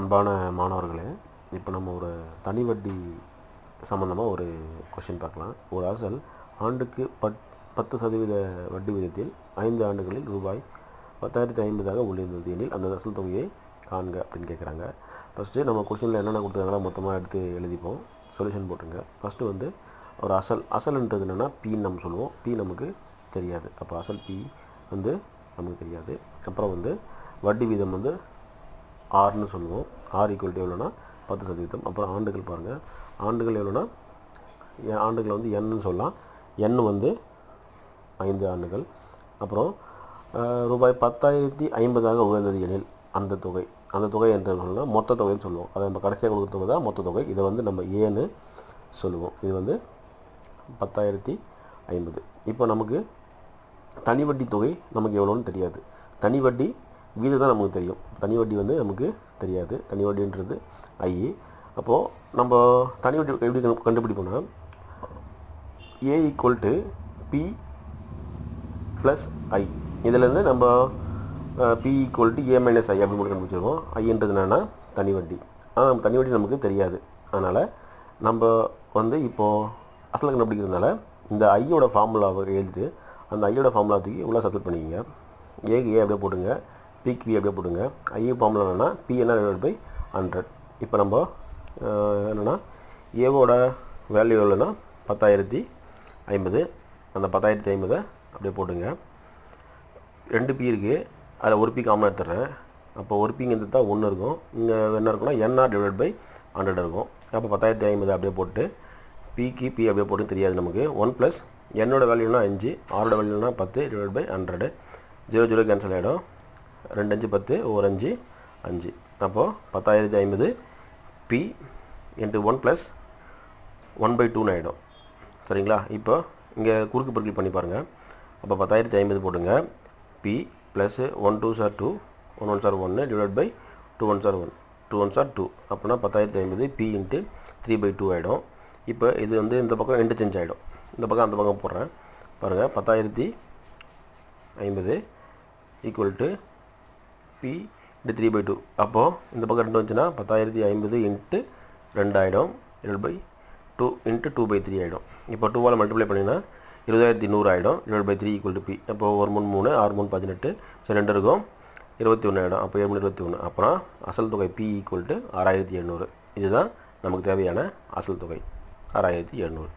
அன்பான மாணவர்களே இப்போ நம்ம ஒரு தனி வட்டி சம்மந்தமாக ஒரு கொஷின் பார்க்கலாம். ஒரு அசல் ஆண்டுக்கு பத் பத்து சதவீத வட்டி விகிதத்தில் ஐந்து ஆண்டுகளில் ரூபாய் பத்தாயிரத்தி ஐம்பதாக உள்ளிருந்தது எனில் அந்த அசல் தொகையை காண்க அப்படின்னு கேட்குறாங்க ஃபஸ்ட்டு நம்ம கொஷினில் என்னென்ன கொடுத்துருக்காங்களோ மொத்தமாக எடுத்து எழுதிப்போம். சொல்யூஷன் போட்டுருங்க. ஃபஸ்ட்டு வந்து ஒரு அசல் அசல்ன்றது என்னென்னா பின்னு நம்ம சொல்லுவோம். பி நமக்கு தெரியாது. அப்போ அசல் பி வந்து நமக்கு தெரியாது. அப்புறம் வந்து வட்டி வீதம் வந்து ஆறுன்னு சொல்லுவோம். ஆர் ஈக்குவல்ட்டி எவ்வளோனா பத்து சதவீதம். அப்புறம் ஆண்டுகள் பாருங்கள் ஆண்டுகள் எவ்வளோனா ஆண்டுகளை ஆண்டுகள் வந்து என்னு சொல்லலாம். எண் வந்து ஐந்து ஆண்டுகள். அப்புறம் ரூபாய் பத்தாயிரத்தி ஐம்பதாக உயர்ந்தது எனில் அந்த தொகை. அந்த தொகை என்று சொல்லலாம் மொத்த தொகைன்னு சொல்லுவோம். அதை நம்ம கடைசியாக கொடுக்குற தொகை தான் மொத்த தொகை. இதை வந்து நம்ம ஏன்னு சொல்லுவோம். இது வந்து பத்தாயிரத்தி ஐம்பது. இப்போ நமக்கு தனி வட்டி தொகை நமக்கு எவ்வளோன்னு தெரியாது. தனி வட்டி வீதம் தான் நமக்கு தெரியும். தனி வட்டி வந்து நமக்கு தெரியாது. தனி வட்டின்றது ஐ அப்போது நம்ம தனி வட்டி எப்படி கண்டுபிடிப்போம்னா A equal to P plus I இதிலேருந்து நம்ம P equal to A minus I அப்படி மட்டும் கண்டுபிடிச்சிருக்கோம். ஐன்றது என்னென்னா தனி வட்டி. ஆனால் நம்ம தனி வட்டி நமக்கு தெரியாது. அதனால் நம்ம வந்து இப்போது அசலை கண்டுபிடிக்கிறதுனால இந்த ஐயோட ஃபார்முலாவை எழுதிட்டு அந்த ஐயோட ஃபார்முலாத்துக்கு தூக்கி உள்ள சப்ஸ்டிட் பண்ணிக்கங்க. ஏக்கு ஏ அப்படியே போட்டுங்க பிக்கு பி அப்படியே போடுங்க ஐ ஃபார்முலா என்னன்னா பி என்ன டிவைட் பை ஹண்ட்ரட் இப்போ நம்ம என்னென்னா ஏவோட வேல்யூ எவ்வளோன்னா பத்தாயிரத்தி ஐம்பது. அந்த பத்தாயிரத்தி ஐம்பதை அப்படியே போட்டுங்க. ரெண்டு பி இருக்குது அதில் ஒரு பி காமனாக எடுத்துடுறேன் அப்போ ஒரு பிங்கிறது தான் ஒன்று இருக்கும். இங்கே என்ன இருக்கும்னா என்ஆர் டிவைட் பை ஹண்ட்ரட் இருக்கும். அப்போ பத்தாயிரத்தி ஐம்பது அப்படியே போட்டு பிக்கு பி அப்படியே போட்டு தெரியாது நமக்கு. ஒன் ப்ளஸ் என்னோட வேல்யூனா அஞ்சு ஆரோட வேல்யூனா பத்து divide by hundred zero zero cancel ஆகிடும் ரெண்டு அஞ்சு பத்து ஒரு அஞ்சு அஞ்சு. அப்போது பத்தாயிரத்தி ஐம்பது P into one plus one by டூன்னு ஆகிடும் சரிங்களா? இப்போ இங்கே குறுக்கு பொருட்கள் பண்ணி பாருங்கள் அப்போ பத்தாயிரத்தி ஐம்பது போடுங்க. P plus one two sir two one one sir ஒன்று divide by two one sir one two one sir two அப்போனா பத்தாயிரத்தி ஐம்பது P into three by two ஆகிடும் இப்போ இது வந்து இந்த பக்கம் இன்டர்சேஞ்ச் ஆகிடும் இந்த பக்கம் அந்த பக்கம் போடுறேன். பாருங்கள் பத்தாயிரத்தி ஐம்பது equal to P into three by two அப்போது இந்த பக்கம் ரெண்டு வந்துச்சுன்னா பத்தாயிரத்தி ஐம்பது into ரெண்டாயிடும் divide by two into two by three ஆகிடும் இப்போ டூவால் மல்டிப்ளை பண்ணிங்கன்னா இருபதாயிரத்தி நூறு ஆகிடும் divide by three equal to P அப்போ ஒரு மூணு மூணு ஆறு மூணு பதினெட்டு. சரி ரெண்டு இருக்கும். இருபத்தி ஒன்று ஆகிடும் அப்போ ஏழு இருபத்தி ஒன்று அப்புறம் அசல் தொகை பி ஈக்குவல் டு ஆறாயிரத்தி எழுநூறு. இதுதான் நமக்கு தேவையான அசல் தொகை. ஆறாயிரத்தி எழுநூறு.